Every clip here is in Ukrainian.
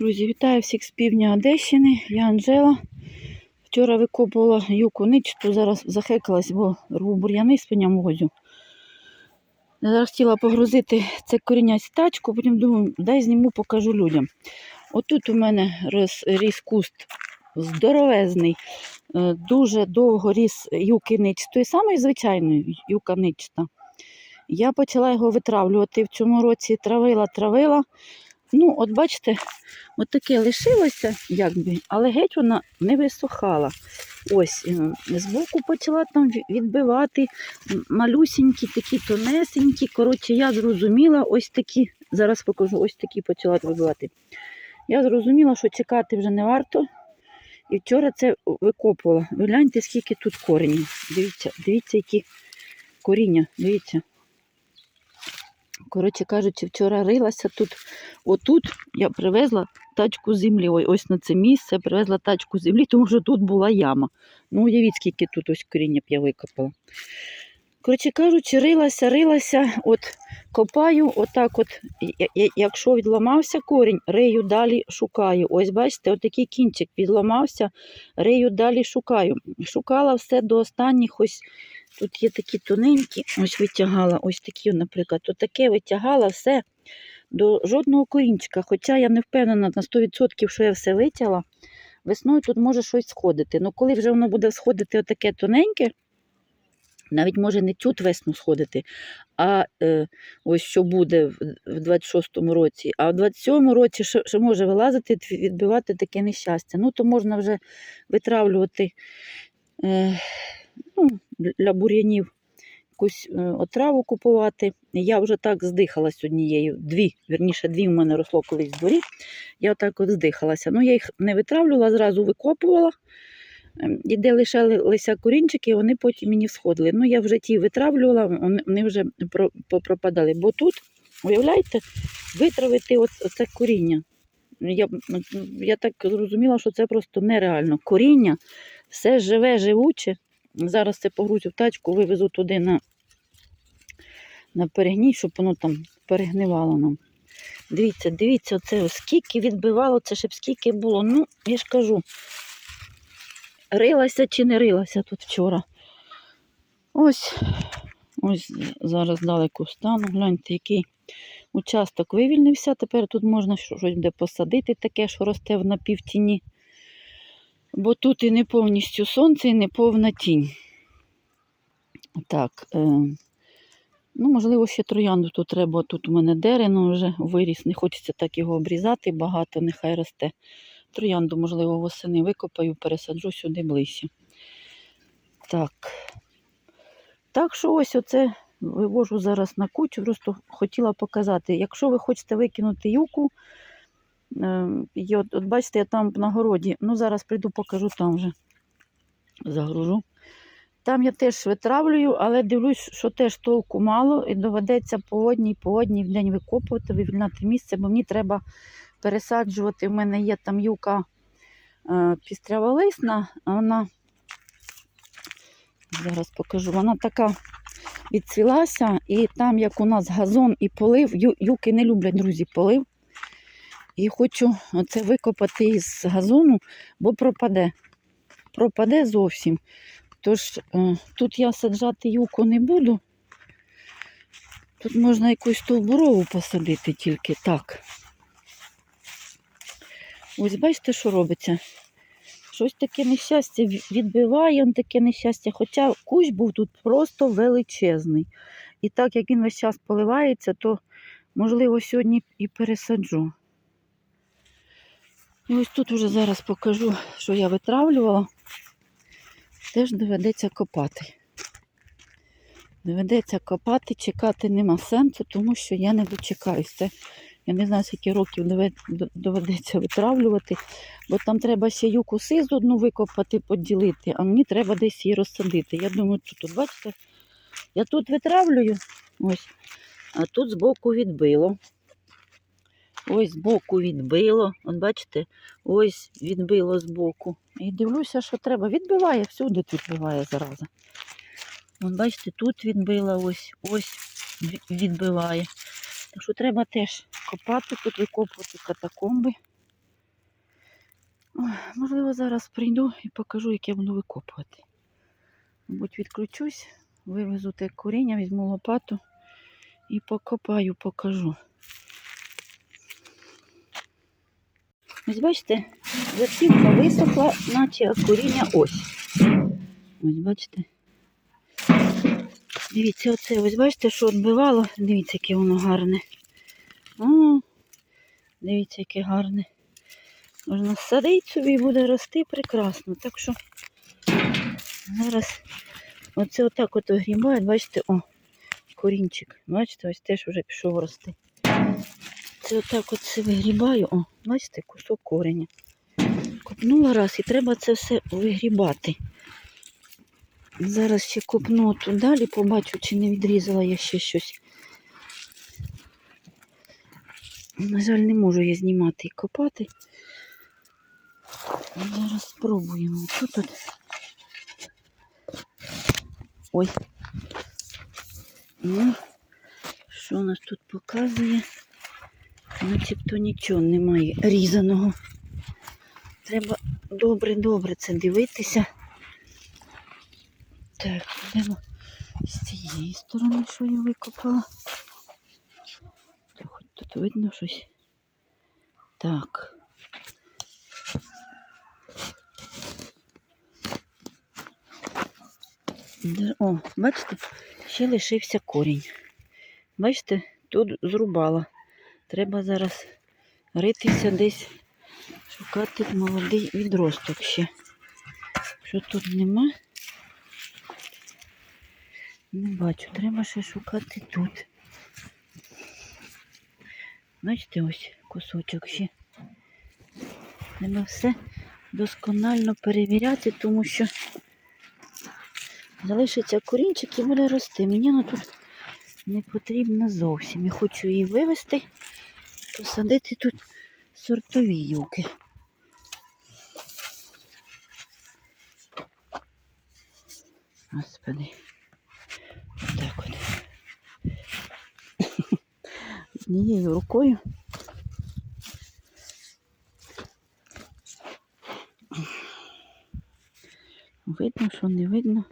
Друзі, вітаю всіх з півдня Одещини. Я Анжела. Вчора викопувала юку ничту, зараз захекалась, бо рву бур'яни з пеням возю. Зараз хотіла погрузити це коріння сітачку, потім думаю, дай зніму, покажу людям. Отут у мене ріс куст здоровезний, е, дуже довго ріс юки ничтої, самої звичайної юка ничта. Я почала його витравлювати в цьому році, травила, травила. Ну, от бачите, от таке лишилося, якби, але геть вона не висохала. Ось, е, збоку почала там відбивати малюсінькі, такі тонесенькі. Коротше, я зрозуміла, ось такі, зараз покажу, ось такі почала вибивати. Я зрозуміла, що чекати вже не варто. І вчора це викопувала. Ви гляньте, скільки тут коренів. Дивіться, дивіться, які коріння, дивіться. Коротше кажучи, вчора рилася тут. Отут я привезла тачку землі. Ой, ось на це місце привезла тачку землі, тому що тут була яма. Ну, уявіть, скільки тут ось коріння б я викопала. Коротше кажучи, рилася, рилася, от копаю, отак от, якщо відламався корінь, рию далі шукаю. Ось бачите, отакий кінчик відламався, рию далі шукаю. Шукала все до останніх ось Тут є такі тоненькі, ось витягала, ось такі, наприклад, отаке витягала все до жодного корінчика. Хоча я не впевнена на 100%, що я все витягла. Весною тут може щось сходити. Ну, коли вже воно буде сходити отаке тоненьке, навіть може не тут весну сходити, а е, ось що буде в в 26-му році, а в 27-му році ще, ще може вилазити, відбивати таке нещастя. Ну, то можна вже витравлювати. Е, ну, для бур'янів якусь е, отраву купувати. Я вже так здихалась однією. Дві, вірніше, дві в мене росло колись в дворі. Я отак от здихалася. Ну, я їх не витравлювала, зразу викопувала. Ем, І де лишалися корінчики, вони потім мені всходили. Ну, я вже ті витравлювала, вони- вже про- попропадали. Бо тут, уявляєте, витравити оце коріння. Я, я так зрозуміла, що це просто нереально. Коріння, все живе, живуче. Зараз це погрузю в тачку, вивезу туди на, на перегній, щоб воно там перегнивало нам. Дивіться, дивіться, оце скільки відбивало, це ще б скільки було. Ну, я ж кажу, рилася чи не рилася тут вчора. Ось, ось зараз далеко стану. Гляньте, який участок вивільнився. Тепер тут можна щось буде посадити, таке, що росте в напівтіні. Бо тут і не повністю сонце, і не повна тінь. Так, е, ну, можливо, ще троянду тут треба. Тут у мене дерево вже виріс, не хочеться так його обрізати багато, нехай росте. Троянду, можливо, восени викопаю, пересаджу сюди ближче. Так. Так що ось оце вивожу зараз на кучу, просто хотіла показати. Якщо ви хочете викинути юку, е, і от, от бачите, я там на городі, ну зараз прийду, покажу там вже. Загружу. Там я теж витравлюю, але дивлюсь, що теж толку мало, і доведеться по одній, по одній в день викопувати, вивільняти місце, бо мені треба пересаджувати. У мене є там юка е, пістряволисна, вона, зараз покажу, вона така відцвілася, і там, як у нас газон і полив, юки не люблять, друзі, полив. І хочу оце викопати із газону, бо пропаде. Пропаде зовсім. Тож е, тут я саджати юку не буду. Тут можна якусь стовбурову посадити тільки так. Ось бачите, що робиться? Щось таке нещастя відбиває он таке нещастя, хоча кущ був тут просто величезний. І так як він весь час поливається, то можливо сьогодні і пересаджу. І ось тут вже зараз покажу, що я витравлювала. Теж доведеться копати. Доведеться копати, чекати нема сенсу, тому що я не дочекаюсь. Я не знаю, скільки років доведеться витравлювати, бо там треба ще юку сизу одну викопати, поділити, а мені треба десь її розсадити. Я думаю, тут, бачите, я тут витравлюю, ось, а тут збоку відбило. Ось збоку відбило. От бачите, ось відбило збоку. І дивлюся, що треба. Відбиває, всюди тут відбиває зараза. От бачите, тут відбила, ось, ось відбиває. Так що треба теж копати, тут викопувати катакомби. Можливо, зараз прийду і покажу, як я буду викопувати. Мабуть, відключусь, вивезу те коріння, візьму лопату і покопаю, покажу. Ось бачите, верхівка висохла, наче коріння ось. Ось бачите. Дивіться, оце ось бачите, що відбивало. Дивіться, яке воно гарне. О, дивіться, яке гарне. Можна садити собі і буде рости прекрасно. Так що зараз оце отак от огрібають, бачите, о, корінчик. Бачите, ось теж вже пішов рости. Це отак от все вигрібаю, о, бачите, кусок кореня. Копнула раз і треба це все вигрібати. Зараз ще копну тут далі, побачу, чи не відрізала я ще щось. На жаль, не можу я знімати і копати. Зараз спробуємо. Що тут? Ой. Ну, що у нас тут показує? Начебто нічого немає різаного. Треба добре-добре це дивитися. Так, йдемо з цієї сторони, що я викопала. Хоч тут видно щось. Так. О, бачите, ще лишився корінь. Бачите, тут зрубала. Треба зараз ритися десь, шукати молодий відросток ще. Що тут нема? Не бачу, треба ще шукати тут. Бачите, ось кусочок ще. Треба все досконально перевіряти, тому що залишиться корінчик і буде рости. Мені вона тут не потрібна зовсім. Я хочу її вивезти, посадити тут сортові юки. Господи. Так от. Однією рукою. Видно, що не видно.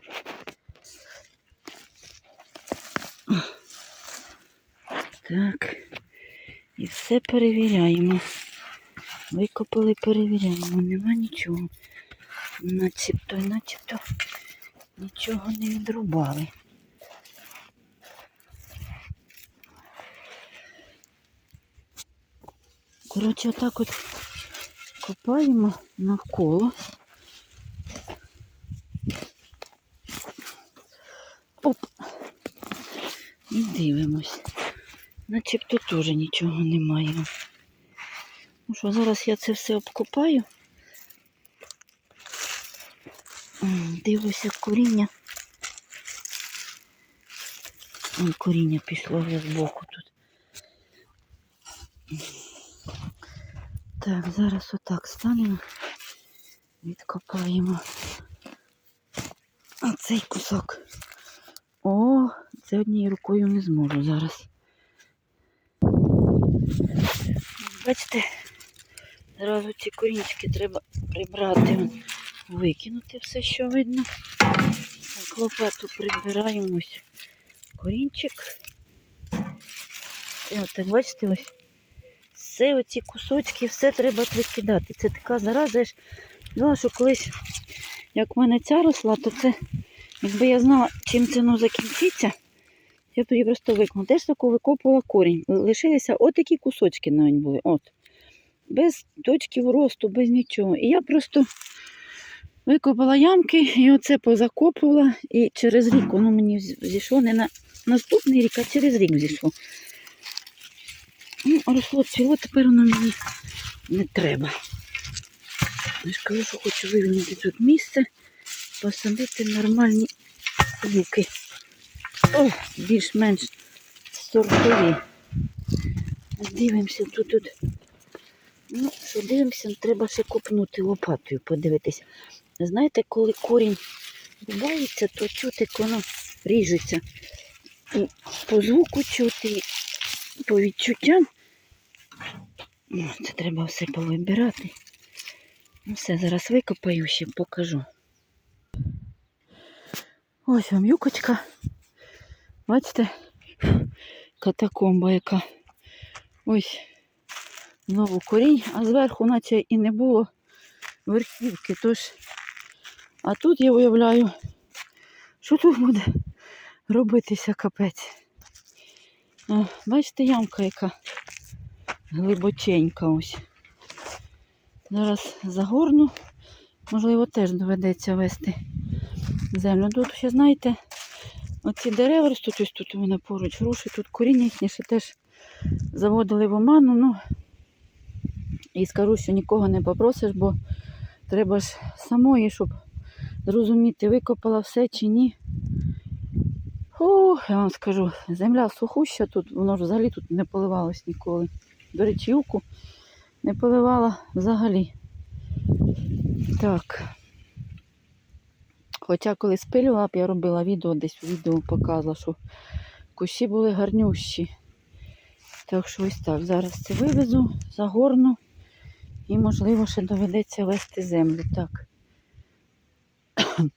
Так. І все перевіряємо. Викопали, перевіряємо. Нема нічого. Начебто, начебто нічого не відрубали. Коротше, отак от копаємо навколо. Оп. І дивимось. Начебто теж нічого немає. Ну що, зараз я це все обкопаю. Дивлюся коріння. Коріння пішло вже збоку тут. Так, зараз отак станемо. Відкопаємо. Цей кусок. О, це однією рукою не зможу зараз. Бачите, зразу ці корінчики треба прибрати, викинути все, що видно. Так, лопату прибираємо ось корінчик. І от так бачите, ось все оці кусочки, все треба викидати. Це така зараза, я ж знала, що колись, як в мене ця росла, то це, якби я знала, чим це ну, закінчиться, я тоді просто викинула. Теж таку викопувала корінь. Лишилися отакі кусочки навіть були. От. Без точків росту, без нічого. І я просто викопала ямки і оце позакопувала. І через рік воно мені зійшло не на наступний рік, а через рік зійшло. Ну, росло ціло, тепер воно мені не треба. Я ж кажу, що хочу вивільнити тут місце, посадити нормальні юки. О, більш-менш сортові. Дивимося тут. тут. Ну, що дивимося, треба ще копнути лопатою, подивитися. Знаєте, коли корінь рубається, то чути, як воно ріжеться. По звуку чути, по відчуттям. Ну, це треба все повибирати. Ну, Все, зараз викопаю ще покажу. Ось вам юкочка. Бачите? Катакомба яка. Ось знову корінь, а зверху наче і не було верхівки. Тож, а тут я уявляю, що тут буде робитися капець. А, бачите, ямка яка глибоченька ось. Зараз загорну. Можливо, теж доведеться вести землю. Тут ще, знаєте, оці дерева ростуть ось тут у мене поруч, груші, тут коріння їхнє ще теж заводили в оману. Ну, і скажу, що нікого не попросиш, бо треба ж самої, щоб зрозуміти, викопала все чи ні. Ух, я вам скажу, земля сухуща тут, воно ж взагалі тут не поливалось ніколи. До речі, юку не поливала взагалі. Так. Хоча коли спилювала я робила відео, десь у відео показувала, що кущі були гарнющі. Так що ось так. Зараз це вивезу, загорну і, можливо, ще доведеться вести землю. Так.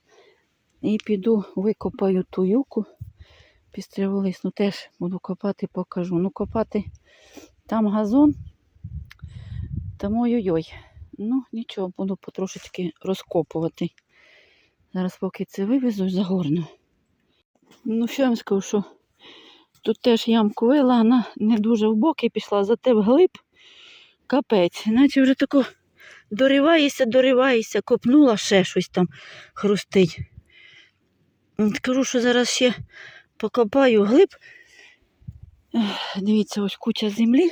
І піду викопаю ту юку пістряволисну. Теж буду копати, покажу. Ну, копати там газон. Там ой-ой-ой. Ну, нічого, буду потрошечки розкопувати. Зараз поки це вивезу, загорну. Ну, що я вам скажу, що тут теж ямку вила, вона не дуже в боки пішла, зате вглиб капець. Наче вже тако дориваєшся, дориваєшся, копнула, ще щось там хрустить. Скажу, що зараз ще покопаю глиб. Дивіться, ось куча землі.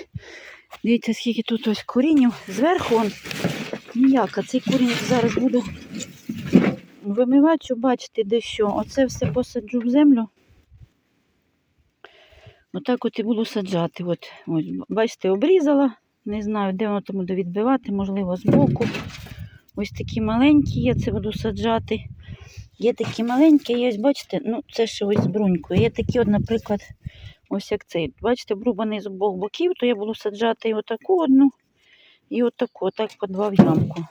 Дивіться, скільки тут ось корінів. Зверху он а цей корінь зараз буду вимивати, щоб бачити, де що. Оце все посаджу в землю. Отак от і буду саджати. От, ось, бачите, обрізала. Не знаю, де воно там буде відбивати, можливо, збоку. Ось такі маленькі є, це буду саджати. Є такі маленькі, є, бачите, ну це ще ось з брунькою. Є такі, от, наприклад, ось як цей. Бачите, обрубаний з обох боків, то я буду саджати і отаку одну, і отаку, отак по два в ямку.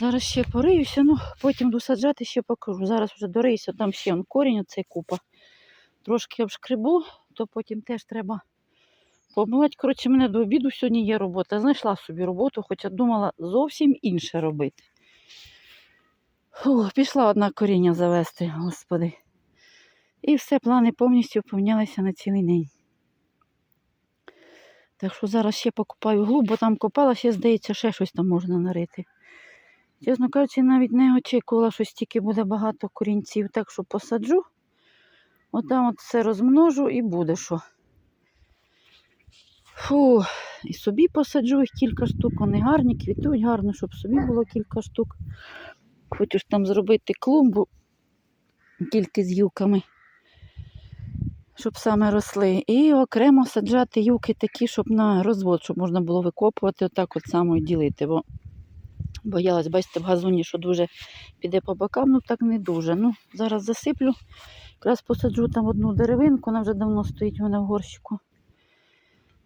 Зараз ще пориюся, ну потім буду саджати, ще покажу. Зараз вже дориюся, там ще он корінь, оцей купа. Трошки обшкребу, то потім теж треба помивати. Коротше, мене до обіду сьогодні є робота. Знайшла собі роботу, хоча думала зовсім інше робити. Фу, пішла одна коріння завести, господи. І все, плани повністю помінялися на цілий день. Так що зараз ще покупаю глуб, бо там копала, ще, здається, ще щось там можна нарити. Чесно кажучи, навіть не очікувала, що стільки буде багато корінців, так що посаджу. Отам от все розмножу і буде що. Фу, і собі посаджу їх кілька штук, вони гарні, квітують гарно, щоб собі було кілька штук. Хочу ж там зробити клумбу тільки з юками, щоб саме росли. І окремо саджати юки такі, щоб на розвод, щоб можна було викопувати, отак от само і ділити. Бо боялась, бачите, в газоні, що дуже піде по бокам, ну так не дуже. Ну, зараз засиплю. Якраз посаджу там одну деревинку, вона вже давно стоїть у мене в горщику.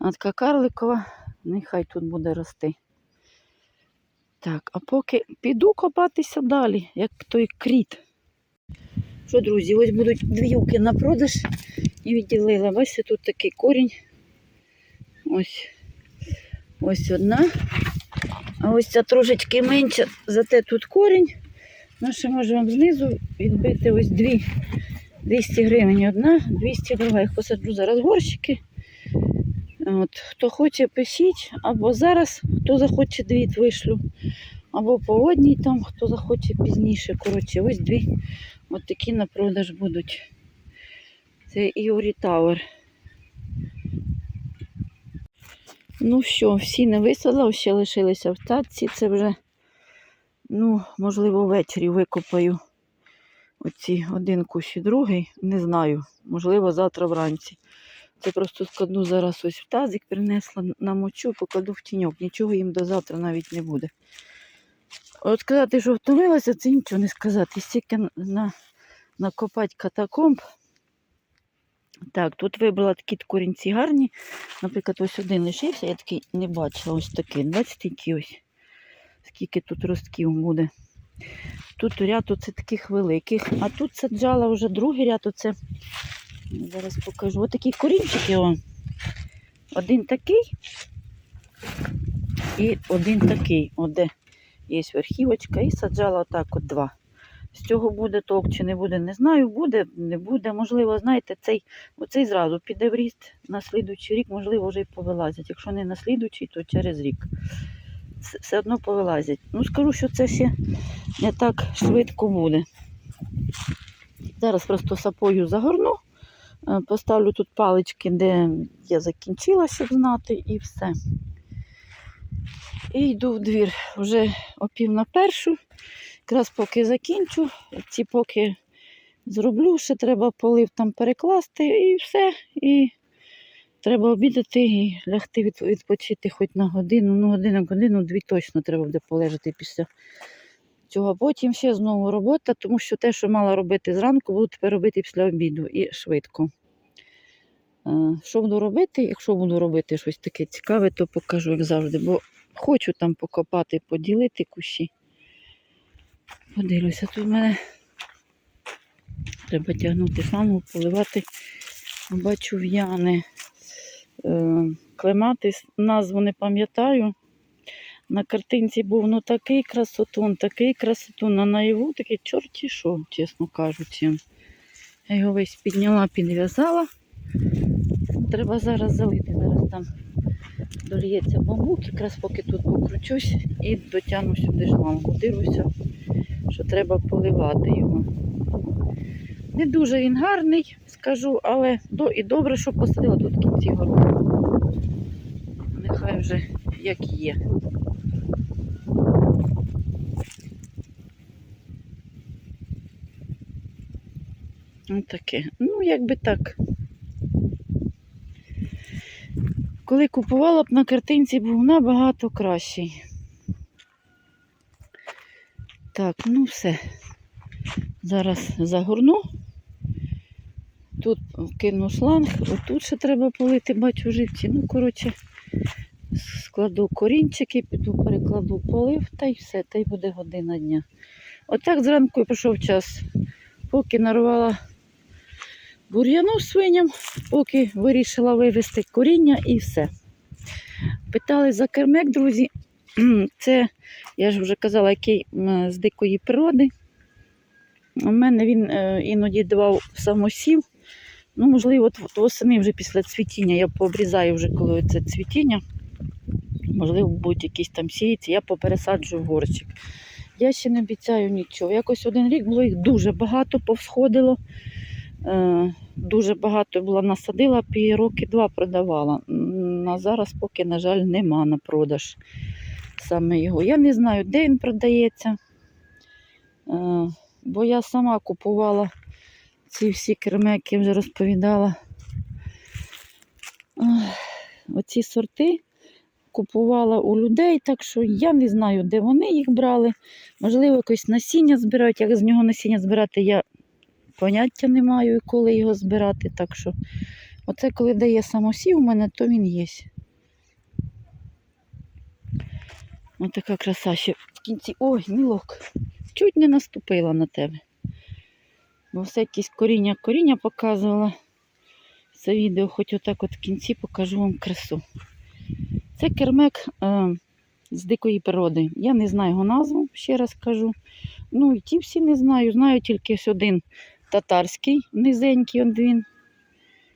Вона така карликова, нехай тут буде рости. Так, а поки піду копатися далі, як той кріт. Що, друзі, ось будуть дві юки на продаж і відділила. Бачите, тут такий корінь. Ось ось одна. А ось ця трошечки менша, зате тут корінь. Ну, ще можу знизу відбити ось дві. 200 гривень одна, 200 друга. Їх посаджу зараз горщики. От, хто хоче, пишіть, або зараз, хто захоче дві вишлю, або по одній там, хто захоче пізніше. Коротше, ось дві от такі на продаж будуть. Це Іорі Тауер. Ну що, всі не висадила, ще лишилися в татці. Це вже, ну, можливо, ввечері викопаю оці один кущ і другий. Не знаю. Можливо, завтра вранці. Це просто складну зараз ось в тазик принесла, намочу, покладу в тіньок. Нічого їм до завтра навіть не буде. От сказати, що втомилася, це нічого не сказати. Стільки на, накопати катакомб. Так, тут вибрала такі корінці гарні. Наприклад, ось один лишився, я такий не бачила ось такий. Бачите, який ось. скільки тут ростків буде. Тут ряд оце таких великих, а тут саджала вже другий ряд. Оце зараз покажу. Ось такі корінчики. О. Один такий і один такий. О, де є верхівочка, і саджала отак от два. З цього буде толк чи не буде, не знаю. Буде, не буде. Можливо, знаєте, цей, оцей зразу піде в ріст на слідуючий рік, можливо, вже й повилазять. Якщо не на слідуючий, то через рік. Все одно повилазять. Ну, скажу, що це ще не так швидко буде. Зараз просто сапою загорну, е, поставлю тут палички, де я закінчила, щоб знати, і все. І йду в двір. Вже о пів на першу. Якраз поки закінчу, ці поки зроблю, ще треба полив там перекласти і все. І треба обідати і лягти від, відпочити хоч на годину. Ну, годину, годину, дві точно треба буде полежати після цього. Потім ще знову робота, тому що те, що мала робити зранку, буду тепер робити після обіду і швидко. Е, Що буду робити? Якщо буду робити щось таке цікаве, то покажу, як завжди. Бо хочу там покопати, поділити кущі. Подивлюся, тут в мене треба тягнути шлангу, поливати. Бачу в'яни. Е, Клематис, назву не пам'ятаю. На картинці був ну такий красотун, такий красотун, а наяву такий чорті що, чесно кажучи. Я його весь підняла, підв'язала. Треба зараз залити. Зараз там доліється бамбук, якраз поки тут покручусь і дотягну сюди шлангу. Дивлюся, що треба поливати його. Не дуже він гарний, скажу, але і добре, що посадила тут кінці городу. Нехай вже як є. Ось таке. Ну, якби так. Коли купувала б на картинці, був набагато кращий. Так, ну все. Зараз загорну. Тут кину шланг, отут ще треба полити, бачу живці. Ну, коротше, складу корінчики, піду перекладу полив, та й все, та й буде година дня. Отак зранку і пішов час, поки нарвала бур'яну свиням, поки вирішила вивезти коріння і все. Питали за кермек, друзі. Це, я ж вже казала, який з дикої природи. У мене він е, іноді давав самосів. Ну, можливо, от восени вже після цвітіння я пообрізаю вже коли це цвітіння. Можливо, будуть якісь там сіяці, я попересаджую в горщик. Я ще не обіцяю нічого. Якось один рік було їх дуже багато повсходило. Е, дуже багато була насадила, роки два продавала. А зараз поки, на жаль, нема на продаж саме його. Я не знаю, де він продається. Е, бо я сама купувала ці всі кермеки, вже розповідала. Оці сорти купувала у людей, так що я не знаю, де вони їх брали. Можливо, якось насіння збирають. Як з нього насіння збирати, я поняття не маю, і коли його збирати. Так що, оце коли дає самосів у мене, то він є. Ось така краса ще в кінці. Ой, мілок. Чуть не наступила на тебе. Бо все якісь коріння коріння показувала. Це відео, хоч отак от в кінці покажу вам красу. Це кермек е, з дикої природи. Я не знаю його назву, ще раз кажу. Ну і ті всі не знаю. Знаю тільки один татарський, низенький он він.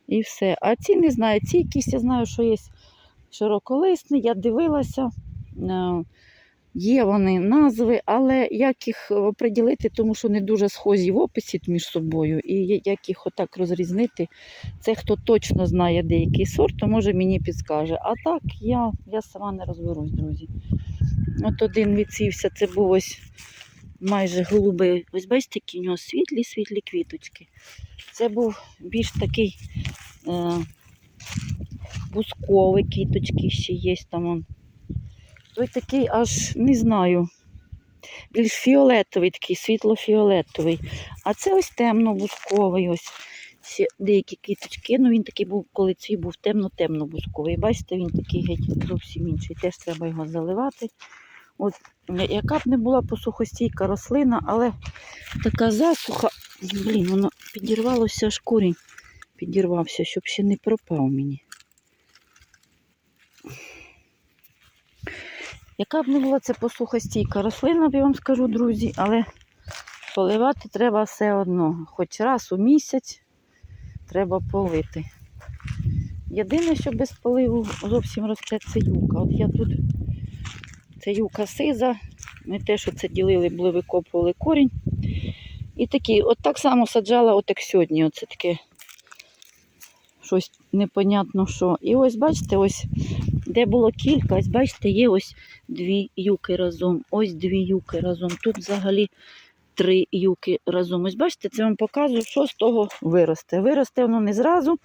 І все. А ці не знаю. Ці якісь я знаю, що є широколисні. Я дивилася. Е, Є вони назви, але як їх оприділити, тому що не дуже схожі в описі між собою, і як їх отак розрізнити, це хто точно знає деякий сорт, то може мені підскаже. А так я, я сама не розберусь, друзі. От один відсівся, це був ось майже голубий. Ось бачите, які в нього світлі, світлі квіточки. Це був більш такий е, бусковий квіточки ще є там. Он. Той такий аж не знаю. Більш фіолетовий, такий світло-фіолетовий. А це ось темно-бусковий. Ось деякі квіточки. Ну він такий був, коли цей був темно-темно-бусковий. Бачите, він такий геть зовсім інший. Теж треба його заливати. От яка б не була посухостійка рослина, але така засуха, блін, воно підірвалося аж корінь. Підірвався, щоб ще не пропав мені. Яка б не була це посухостійка рослина, я вам скажу, друзі, але поливати треба все одно. Хоч раз у місяць треба полити. Єдине, що без поливу зовсім росте, це юка. От я тут, це юка сиза. Ми те, що це ділили, були викопували корінь. І такі, от так само саджала, от як сьогодні. Оце таке щось непонятно що. І ось бачите, ось де було кілька, ось бачите, є ось дві юки разом, ось дві юки разом. Тут взагалі три юки разом. Ось бачите, це вам показую, що з того виросте. Виросте воно не зразу.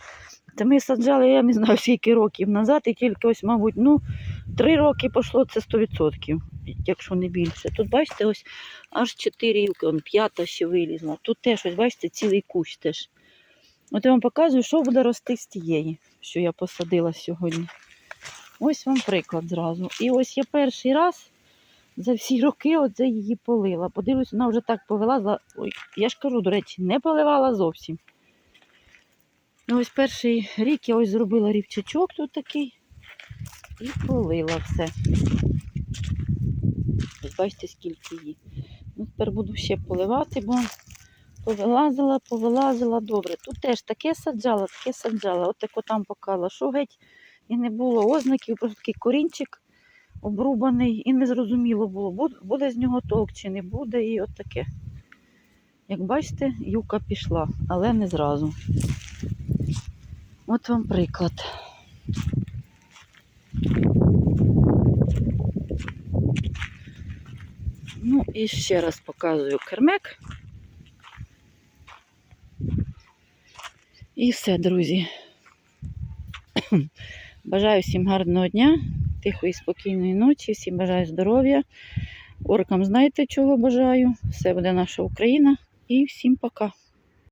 Це ми саджали, я не знаю, скільки років назад, і тільки ось, мабуть, ну, три роки пішло це 100%, якщо не більше. Тут, бачите, ось аж чотири юки, он п'ята ще вилізла. Тут теж, ось, бачите, цілий кущ теж. От я вам показую, що буде рости з тієї, що я посадила сьогодні. Ось вам приклад зразу. І ось я перший раз за всі роки оце її полила. Подивлюсь, вона вже так повилазла. Ой, я ж кажу, до речі, не поливала зовсім. Ну, ось перший рік я ось зробила рівчачок тут такий і полила все. Ось бачите, скільки її. Ну, тепер буду ще поливати, бо повилазила, повилазила добре. Тут теж таке саджала, таке саджала. От тако там покала, що геть і не було ознаків, просто такий корінчик обрубаний, і незрозуміло було, буде з нього толк чи не буде, і от таке. Як бачите, юка пішла, але не зразу. От вам приклад. Ну і ще раз показую кермек. І все, друзі. Бажаю всім гарного дня, тихої, спокійної ночі, всім бажаю здоров'я. Оркам знаєте, чого бажаю. Все буде наша Україна. І всім пока.